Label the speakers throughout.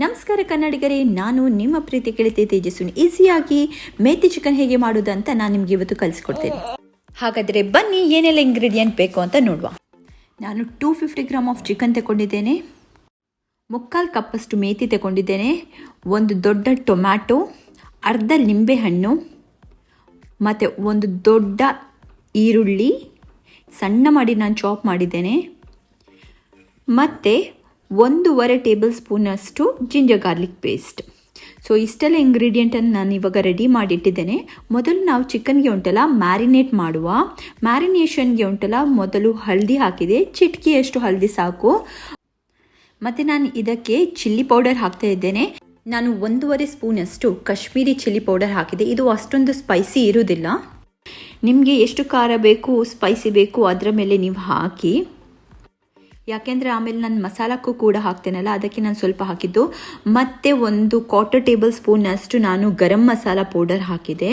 Speaker 1: ನಮಸ್ಕಾರ ಕನ್ನಡಿಗರೇ, ನಾನು ನಿಮ್ಮ ಪ್ರೀತಿ ಗೆಳತಿ ತೇಜಸ್ವಿನಿ. ಈಸಿಯಾಗಿ ಮೇತಿ ಚಿಕನ್ ಹೇಗೆ ಮಾಡೋದು ಅಂತ ನಾನು ನಿಮಗೆ ಇವತ್ತು ಕಲಿಸ್ಕೊಡ್ತೇನೆ. ಹಾಗಾದರೆ ಬನ್ನಿ, ಏನೆಲ್ಲ ಇಂಗ್ರೀಡಿಯೆಂಟ್ ಬೇಕು ಅಂತ ನೋಡುವ. ನಾನು two fifty gram of chicken ತಗೊಂಡಿದ್ದೇನೆ. ಮುಕ್ಕಾಲು ಕಪ್ಪಷ್ಟು ಮೇತಿ ತಗೊಂಡಿದ್ದೇನೆ. ಒಂದು ದೊಡ್ಡ ಟೊಮ್ಯಾಟೊ, ಅರ್ಧ ನಿಂಬೆಹಣ್ಣು, ಮತ್ತು ಒಂದು ದೊಡ್ಡ ಈರುಳ್ಳಿ, ಸಣ್ಣ ಮಾಡಿ ನಾನು ಚಾಪ್ ಮಾಡಿದ್ದೇನೆ. ಮತ್ತು ಒಂದೂವರೆ ಟೇಬಲ್ ಸ್ಪೂನಷ್ಟು ಜಿಂಜರ್ ಗಾರ್ಲಿಕ್ ಪೇಸ್ಟ್. ಸೊ ಇಷ್ಟೆಲ್ಲ ಇಂಗ್ರೀಡಿಯೆಂಟನ್ನು ನಾನು ಇವಾಗ ರೆಡಿ ಮಾಡಿಟ್ಟಿದ್ದೇನೆ. ಮೊದಲು ನಾವು ಚಿಕನ್ಗೆ ಉಂಟಲ್ಲ ಮ್ಯಾರಿನೇಟ್ ಮಾಡುವ. ಮ್ಯಾರಿನೇಷನ್ಗೆ ಉಂಟಲ್ಲ ಮೊದಲು ಹಳದಿ ಹಾಕಿದೆ. ಚಿಟಕಿಯಷ್ಟು ಹಳದಿ ಸಾಕು. ಮತ್ತು ನಾನು ಇದಕ್ಕೆ ಚಿಲ್ಲಿ ಪೌಡರ್ ಹಾಕ್ತಾ ಇದ್ದೇನೆ. ನಾನು ಒಂದೂವರೆ ಸ್ಪೂನಷ್ಟು ಕಾಶ್ಮೀರಿ ಚಿಲ್ಲಿ ಪೌಡರ್ ಹಾಕಿದೆ. ಇದು ಅಷ್ಟೊಂದು ಸ್ಪೈಸಿ ಇರುವುದಿಲ್ಲ. ನಿಮಗೆ ಎಷ್ಟು ಖಾರ ಬೇಕು, ಸ್ಪೈಸಿ ಬೇಕು, ಅದರ ಮೇಲೆ ನೀವು ಹಾಕಿ. ಯಾಕೆಂದರೆ ಆಮೇಲೆ ನಾನು ಮಸಾಲಕ್ಕೂ ಕೂಡ ಹಾಕ್ತೇನಲ್ಲ, ಅದಕ್ಕೆ ನಾನು ಸ್ವಲ್ಪ ಹಾಕಿದ್ದು. ಮತ್ತೆ ಒಂದು ಕ್ವಾರ್ಟರ್ ಟೇಬಲ್ ಸ್ಪೂನಷ್ಟು ನಾನು ಗರಂ ಮಸಾಲ ಪೌಡರ್ ಹಾಕಿದೆ.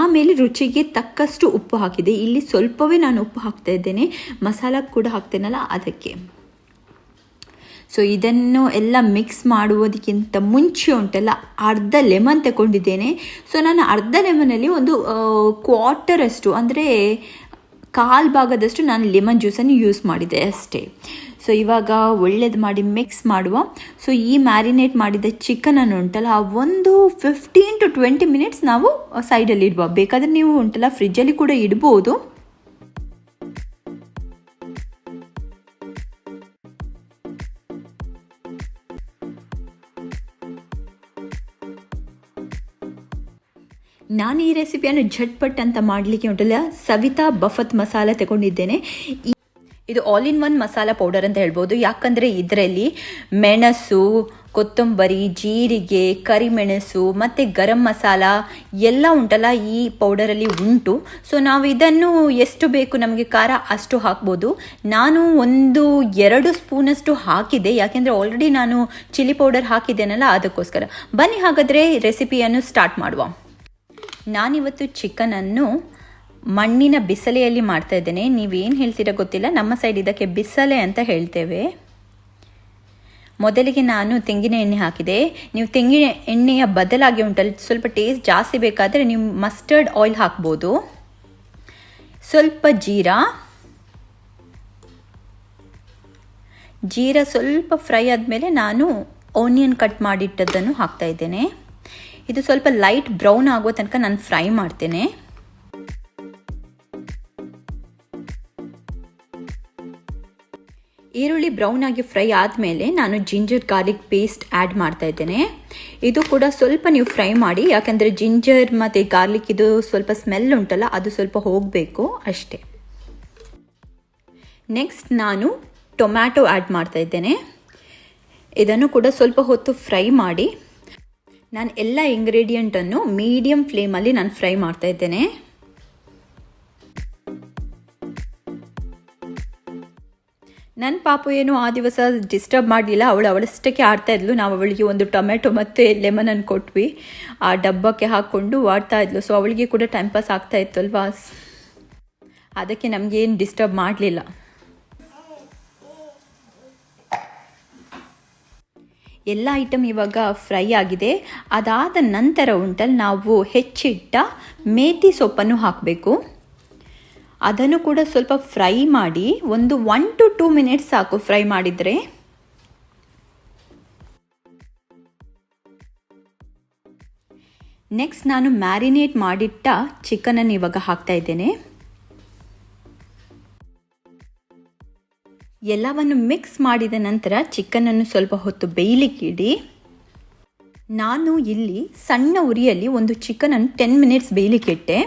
Speaker 1: ಆಮೇಲೆ ರುಚಿಗೆ ತಕ್ಕಷ್ಟು ಉಪ್ಪು ಹಾಕಿದೆ. ಇಲ್ಲಿ ಸ್ವಲ್ಪವೇ ನಾನು ಉಪ್ಪು ಹಾಕ್ತಾ ಇದ್ದೇನೆ. ಮಸಾಲಕ್ಕೆ ಕೂಡ ಹಾಕ್ತೇನಲ್ಲ, ಅದಕ್ಕೆ. ಸೊ ಇದನ್ನು ಎಲ್ಲ ಮಿಕ್ಸ್ ಮಾಡುವುದಕ್ಕಿಂತ ಮುಂಚೆ ಉಂಟಲ್ಲ, ಅರ್ಧ ಲೆಮನ್ ತಗೊಂಡಿದ್ದೇನೆ. ಸೊ ನಾನು ಅರ್ಧ ಲೆಮನಲ್ಲಿ ಒಂದು ಕ್ವಾರ್ಟರಷ್ಟು ಅಂದರೆ ಕಾಲು ಭಾಗದಷ್ಟು ನಾನು ಲೆಮನ್ ಜ್ಯೂಸನ್ನು ಯೂಸ್ ಮಾಡಿದೆ ಅಷ್ಟೇ. ಸೊ ಇವಾಗ ಒಳ್ಳೇದು ಮಾಡಿ ಮಿಕ್ಸ್ ಮಾಡುವ. ಸೊ ಈ ಮ್ಯಾರಿನೇಟ್ ಮಾಡಿದ ಚಿಕನನ್ನು ಉಂಟಲ್ಲ, ಆ ಒಂದು ಫಿಫ್ಟೀನ್ ಟು ಟ್ವೆಂಟಿ ಮಿನಿಟ್ಸ್ ನಾವು ಸೈಡಲ್ಲಿ ಇಡುವ. ಬೇಕಾದರೆ ನೀವು ಉಂಟಲ್ಲ ಫ್ರಿಜ್ಜಲ್ಲಿ ಕೂಡ ಇಡ್ಬೋದು. ನಾನು ಈ ರೆಸಿಪಿಯನ್ನು ಝಟ್ಪಟ್ ಅಂತ ಮಾಡಲಿಕ್ಕೆ ಉಂಟಲ್ಲ, ಸವಿತಾ ಬಫತ್ ಮಸಾಲ ತಗೊಂಡಿದ್ದೇನೆ. ಇದು all in one masala powder ಅಂತ ಹೇಳ್ಬೋದು. ಯಾಕಂದರೆ ಇದರಲ್ಲಿ ಮೆಣಸು, ಕೊತ್ತಂಬರಿ, ಜೀರಿಗೆ, ಕರಿಮೆಣಸು ಮತ್ತು ಗರಂ ಮಸಾಲ ಎಲ್ಲ ಉಂಟಲ್ಲ ಈ ಪೌಡರಲ್ಲಿ ಉಂಟು. ಸೊ ನಾವು ಇದನ್ನು ಎಷ್ಟು ಬೇಕು ನಮಗೆ ಖಾರ ಅಷ್ಟು ಹಾಕ್ಬೋದು. ನಾನು ಒಂದು ಎರಡು ಸ್ಪೂನಷ್ಟು ಹಾಕಿದೆ. ಯಾಕೆಂದರೆ ಆಲ್ರೆಡಿ ನಾನು ಚಿಲ್ಲಿ ಪೌಡರ್ ಹಾಕಿದ್ದೇನಲ್ಲ ಅದಕ್ಕೋಸ್ಕರ. ಬನ್ನಿ ಹಾಗಾದರೆ ರೆಸಿಪಿಯನ್ನು ಸ್ಟಾರ್ಟ್ ಮಾಡುವ. ನಾನಿವತ್ತು ಚಿಕನನ್ನು ಮಣ್ಣಿನ ಬಿಸಲೆಯಲ್ಲಿ ಮಾಡ್ತಾ ಇದ್ದೇನೆ. ನೀವೇನು ಹೇಳ್ತೀರಾ ಗೊತ್ತಿಲ್ಲ. ನಮ್ಮ ಸೈಡ್ ಇದಕ್ಕೆ ಬಿಸಲೆ ಅಂತ ಹೇಳ್ತೇವೆ. ಮೊದಲಿಗೆ ನಾನು ತೆಂಗಿನ ಎಣ್ಣೆ ಹಾಕಿದೆ. ನೀವು ತೆಂಗಿನ ಎಣ್ಣೆಯ ಬದಲಾಗಿ ಉಂಟಲ್ಲಿ, ಸ್ವಲ್ಪ ಟೇಸ್ಟ್ ಜಾಸ್ತಿ ಬೇಕಾದರೆ ನೀವು ಮಸ್ಟರ್ಡ್ ಆಯಿಲ್ ಹಾಕ್ಬೋದು. ಸ್ವಲ್ಪ ಜೀರಾ. ಜೀರಾ ಸ್ವಲ್ಪ ಫ್ರೈ ಆದಮೇಲೆ ನಾನು ಆನಿಯನ್ ಕಟ್ ಮಾಡಿಟ್ಟದ್ದನ್ನು ಹಾಕ್ತಾ ಇದ್ದೇನೆ. ಇದು ಸ್ವಲ್ಪ ಲೈಟ್ ಬ್ರೌನ್ ಆಗೋ ತನಕ ನಾನು ಫ್ರೈ ಮಾಡ್ತೇನೆ. ಈರುಳ್ಳಿ ಬ್ರೌನ್ ಆಗಿ ಫ್ರೈ ಆದಮೇಲೆ ನಾನು ಜಿಂಜರ್ ಗಾರ್ಲಿಕ್ ಪೇಸ್ಟ್ ಆ್ಯಡ್ ಮಾಡ್ತಾ ಇದ್ದೇನೆ. ಇದು ಕೂಡ ಸ್ವಲ್ಪ ನೀವು ಫ್ರೈ ಮಾಡಿ, ಯಾಕಂದರೆ ಜಿಂಜರ್ ಮತ್ತು ಗಾರ್ಲಿಕ್ ಇದು ಸ್ವಲ್ಪ ಸ್ಮೆಲ್ ಉಂಟಲ್ಲ, ಅದು ಸ್ವಲ್ಪ ಹೋಗಬೇಕು ಅಷ್ಟೇ. ನೆಕ್ಸ್ಟ್ ನಾನು ಟೊಮ್ಯಾಟೊ ಆ್ಯಡ್ ಮಾಡ್ತಾ ಇದ್ದೇನೆ. ಇದನ್ನು ಕೂಡ ಸ್ವಲ್ಪ ಹೊತ್ತು ಫ್ರೈ ಮಾಡಿ ನಾನು ಎಲ್ಲ ಇಂಗ್ರೀಡಿಯೆಂಟನ್ನು ಮೀಡಿಯಮ್ ಫ್ಲೇಮಲ್ಲಿ ನಾನು ಫ್ರೈ ಮಾಡ್ತಾ ಇದ್ದೇನೆ. ನನ್ನ ಪಾಪು ಏನು ಆ ದಿವಸ ಡಿಸ್ಟರ್ಬ್ ಮಾಡಲಿಲ್ಲ. ಅವಳು ಅವಳಷ್ಟಕ್ಕೆ ಆಡ್ತಾ ಇದ್ಲು. ನಾವು ಅವಳಿಗೆ ಒಂದು ಟೊಮೆಟೊ ಮತ್ತು ಲೆಮನನ್ನು ಕೊಟ್ವಿ. ಆ ಡಬ್ಬಕ್ಕೆ ಹಾಕ್ಕೊಂಡು ಆಡ್ತಾ ಇದ್ಲು. ಸೊ ಅವಳಿಗೆ ಕೂಡ ಟೈಮ್ ಪಾಸ್ ಆಗ್ತಾ ಇತ್ತು ಅಲ್ವಾ ಅದಕ್ಕೆ ನಮಗೇನು ಡಿಸ್ಟರ್ಬ್ ಮಾಡಲಿಲ್ಲ. ಎಲ್ಲ ಐಟಮ್ ಇವಾಗ ಫ್ರೈ ಆಗಿದೆ. ಅದಾದ ನಂತರ ಉಂಟಲ್ಲಿ ನಾವು ಹೆಚ್ಚಿಟ್ಟ ಮೇತಿ ಸೊಪ್ಪನ್ನು ಹಾಕಬೇಕು. ಅದನ್ನು ಕೂಡ ಸ್ವಲ್ಪ ಫ್ರೈ ಮಾಡಿ ಒಂದು ಒನ್ ಟು ಟೂ ಮಿನಿಟ್ಸ್ ಸಾಕು ಫ್ರೈ ಮಾಡಿದರೆ. ನೆಕ್ಸ್ಟ್ ನಾನು ಮ್ಯಾರಿನೇಟ್ ಮಾಡಿಟ್ಟ ಚಿಕನನ್ನು ಇವಾಗ ಹಾಕ್ತಾ ಇದ್ದೇನೆ. ಎಲ್ಲವನ್ನು ಮಿಕ್ಸ್ ಮಾಡಿದ ನಂತರ ಚಿಕನನ್ನು ಸ್ವಲ್ಪ ಹೊತ್ತು ಬೇಯಲಿಕ್ಕಿಡಿ. ನಾನು ಇಲ್ಲಿ ಸಣ್ಣ ಉರಿಯಲ್ಲಿ ಒಂದು ಚಿಕನನ್ನು ಟೆನ್ ಮಿನಿಟ್ಸ್ ಬೇಯಲಿಕ್ಕಿಟ್ಟೆ.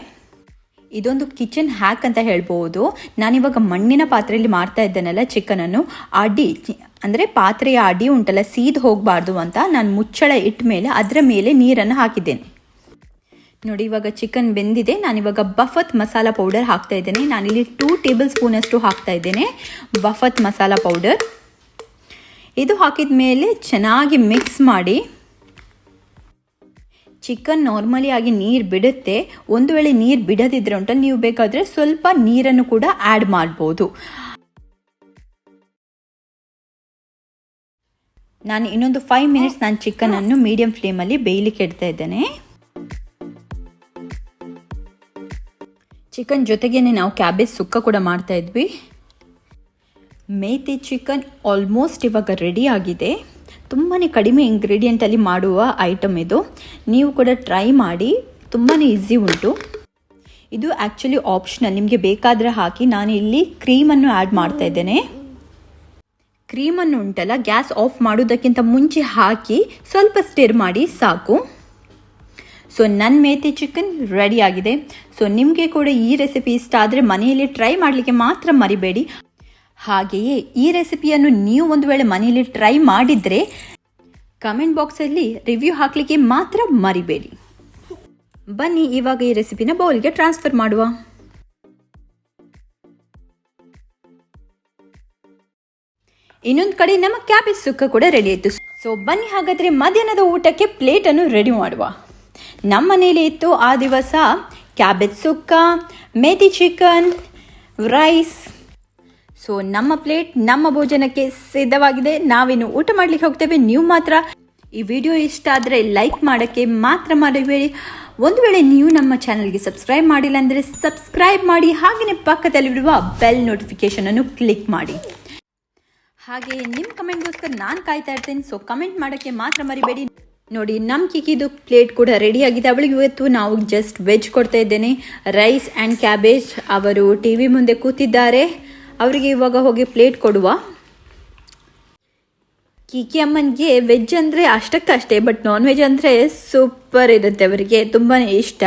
Speaker 1: ಇದೊಂದು ಕಿಚನ್ ಹ್ಯಾಕ್ ಅಂತ ಹೇಳ್ಬೋದು. ನಾನಿವಾಗ ಮಣ್ಣಿನ ಪಾತ್ರೆಯಲ್ಲಿ ಮಾಡ್ತಾ ಇದ್ದೇನಲ್ಲ ಚಿಕನನ್ನು, ಅಡಿ ಅಂದರೆ ಪಾತ್ರೆಯ ಅಡಿ ಉಂಟಲ್ಲ, ಸೀದ್ ಹೋಗಬಾರ್ದು ಅಂತ ನಾನು ಮುಚ್ಚಳ ಇಟ್ಟ ಮೇಲೆ ಅದರ ಮೇಲೆ ನೀರನ್ನು ಹಾಕಿದ್ದೇನೆ. ನೋಡಿ, ಇವಾಗ ಚಿಕನ್ ಬೆಂದಿದೆ. ನಾನು ಇವಾಗ ಬಫತ್ ಮಸಾಲ ಪೌಡರ್ ಹಾಕ್ತಾ ಇದ್ದೇನೆ. ನಾನಿಲ್ಲಿ ಟೂ ಟೇಬಲ್ ಸ್ಪೂನಷ್ಟು ಹಾಕ್ತಾ ಇದ್ದೇನೆ. ಬಫತ್ ಮಸಾಲ ಪೌಡರ್ ಇದು ಹಾಕಿದ ಮೇಲೆ ಚೆನ್ನಾಗಿ ಮಿಕ್ಸ್ ಮಾಡಿ. ಚಿಕನ್ ನಾರ್ಮಲಿ ಆಗಿ ನೀರು ಬಿಡುತ್ತೆ. ಒಂದು ವೇಳೆ ನೀರು ಬಿಡದಿದ್ರೆ ಉಂಟು, ನೀವು ಬೇಕಾದರೆ ಸ್ವಲ್ಪ ನೀರನ್ನು ಕೂಡ ಆ್ಯಡ್ ಮಾಡ್ಬೋದು. ನಾನು ಇನ್ನೊಂದು ಫೈವ್ ಮಿನಿಟ್ಸ್ ನಾನು ಚಿಕನನ್ನು ಮೀಡಿಯಂ ಫ್ಲೇಮಲ್ಲಿ ಬೇಯಲಿಕ್ಕೆ ಇಡ್ತಾ ಇದ್ದೇನೆ. ಚಿಕನ್ ಜೊತೆಗೇ ನಾವು ಕ್ಯಾಬೇಜ್ ಸುಕ್ಕ ಕೂಡ ಮಾಡ್ತಾ ಇದ್ವಿ. ಮೇಥಿ ಚಿಕನ್ ಆಲ್ಮೋಸ್ಟ್ ಇವಾಗ ರೆಡಿ ಆಗಿದೆ. ತುಂಬಾ ಕಡಿಮೆ ಇಂಗ್ರೀಡಿಯೆಂಟಲ್ಲಿ ಮಾಡುವ ಐಟಮ್ ಇದು. ನೀವು ಕೂಡ ಟ್ರೈ ಮಾಡಿ ತುಂಬಾ ಈಸಿ ಉಂಟು. ಇದು ಆ್ಯಕ್ಚುಲಿ ಆಪ್ಷನಲ್ ನಿಮಗೆ ಬೇಕಾದರೆ ಹಾಕಿ, ನಾನು ಇಲ್ಲಿ ಕ್ರೀಮನ್ನು ಆ್ಯಡ್ ಮಾಡ್ತಾ ಇದ್ದೇನೆ. ಕ್ರೀಮನ್ನು ಉಂಟಲ್ಲ, ಗ್ಯಾಸ್ ಆಫ್ ಮಾಡೋದಕ್ಕಿಂತ ಮುಂಚೆ ಹಾಕಿ, ಸ್ವಲ್ಪ ಸ್ಟಿರ್ ಮಾಡಿ, ಸಾಕು. ಸೊ ನನ್ನ ಮೇತಿ ಚಿಕನ್ ರೆಡಿ ಆಗಿದೆ. ಸೊ ನಿಮಗೆ ಕೂಡ ಈ ರೆಸಿಪಿ ಇಷ್ಟ ಆದರೆ ಮನೆಯಲ್ಲಿ ಟ್ರೈ ಮಾಡಲಿಕ್ಕೆ ಮಾತ್ರ ಮರಿಬೇಡಿ. ಹಾಗೆಯೇ ಈ ರೆಸಿಪಿಯನ್ನು ನೀವು ಒಂದು ವೇಳೆ ಮನೆಯಲ್ಲಿ ಟ್ರೈ ಮಾಡಿದರೆ ಕಮೆಂಟ್ ಬಾಕ್ಸಲ್ಲಿ ರಿವ್ಯೂ ಹಾಕಲಿಕ್ಕೆ ಮಾತ್ರ ಮರಿಬೇಡಿ. ಬನ್ನಿ, ಇವಾಗ ಈ ರೆಸಿಪಿನ ಬೌಲ್ಗೆ ಟ್ರಾನ್ಸ್ಫರ್ ಮಾಡುವ. ಇನ್ನೊಂದು ಕಡೆ ನಮ್ಮ ಕ್ಯಾಬೇಜ್ ಸುಕ್ಕ ಕೂಡ ರೆಡಿ ಆಯಿತು. ಸೊ ಬನ್ನಿ ಹಾಗಾದರೆ ಮಧ್ಯಾಹ್ನದ ಊಟಕ್ಕೆ ಪ್ಲೇಟನ್ನು ರೆಡಿ ಮಾಡುವ. ನಮ್ಮ ಮನೇಲಿ ಇತ್ತು ಆ ದಿವಸ cabbage sukka methi chicken rice so ನಮ್ಮ ಪ್ಲೇಟ್ ನಮ್ಮ ಭೋಜನಕ್ಕೆ ಸಿದ್ಧವಾಗಿದೆ. ನಾವಿನ್ನು ಊಟ ಮಾಡ್ಲಿಕ್ಕೆ ಹೋಗ್ತೇವೆ. ನೀವು ಮಾತ್ರ ಈ ವಿಡಿಯೋ ಇಷ್ಟ ಆದರೆ ಲೈಕ್ ಮಾಡೋಕ್ಕೆ ಮಾತ್ರ ಮರಿಬೇಡಿ ಒಂದು ವೇಳೆ ನೀವು ನಮ್ಮ ಚಾನಲ್ಗೆ ಸಬ್ಸ್ಕ್ರೈಬ್ ಮಾಡಿಲ್ಲ ಅಂದರೆ ಸಬ್ಸ್ಕ್ರೈಬ್ ಮಾಡಿ. ಹಾಗೆಯೇ ಪಕ್ಕದಲ್ಲಿರುವ ಬೆಲ್ ನೋಟಿಫಿಕೇಷನನ್ನು ಕ್ಲಿಕ್ ಮಾಡಿ. ಹಾಗೆ ನಿಮ್ಮ ಕಮೆಂಟ್ಗೋಸ್ಕರ ನಾನು ಕಾಯ್ತಾ ಇರ್ತೇನೆ. ಸೊ ಕಮೆಂಟ್ ಮಾಡೋಕ್ಕೆ ಮಾತ್ರ ಮರಿಬೇಡಿ. ನೋಡಿ ನಮ್ಮ ಕಿಕಿದು ಪ್ಲೇಟ್ ಕೂಡ ರೆಡಿ ಆಗಿದೆ. ಅವಳಿಗೆ ಇವತ್ತು ನಾವು ಜಸ್ಟ್ ವೆಜ್ ಕೊಡ್ತಾ ಇದ್ದೇನೆ. ರೈಸ್ ಆ್ಯಂಡ್ ಕ್ಯಾಬೇಜ್ ಅವರು ಟಿ ವಿ ಮುಂದೆ ಕೂತಿದ್ದಾರೆ. ಅವರಿಗೆ ಇವಾಗ ಹೋಗಿ ಪ್ಲೇಟ್ ಕೊಡುವ. ಕಿಕಿ ಅಮ್ಮನಿಗೆ ವೆಜ್ ಅಂದರೆ ಅಷ್ಟಕ್ಕಷ್ಟೇ ಬಟ್ ನಾನ್ ವೆಜ್ ಅಂದರೆ ಸೂಪರ್ ಇರುತ್ತೆ ಅವರಿಗೆ. ತುಂಬಾ ಇಷ್ಟ.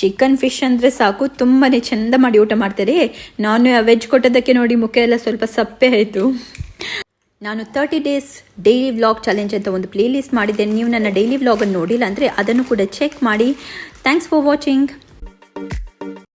Speaker 1: ಚಿಕನ್ ಫಿಶ್ ಅಂದರೆ ಸಾಕು. ತುಂಬಾ ಚೆಂದ ಮಾಡಿ ಊಟ ಮಾಡ್ತಾರೆ. ನಾನ್ ವೆಜ್ ಕೊಟ್ಟದಕ್ಕೆ ನೋಡಿ ಮುಖ ಎಲ್ಲ ಸ್ವಲ್ಪ ಸಪ್ಪೆ ಆಯಿತು. ನಾನು thirty days daily vlog challenge ಅಂತ ಒಂದು ಪ್ಲೇಲಿಸ್ಟ್ ಮಾಡಿದ್ದೇನೆ. ನೀವು ನನ್ನ ಡೈಲಿ ವ್ಲಾಗನ್ನು ನೋಡಿಲ್ಲ ಅಂದರೆ ಅದನ್ನು ಕೂಡ ಚೆಕ್ ಮಾಡಿ. Thanks for watching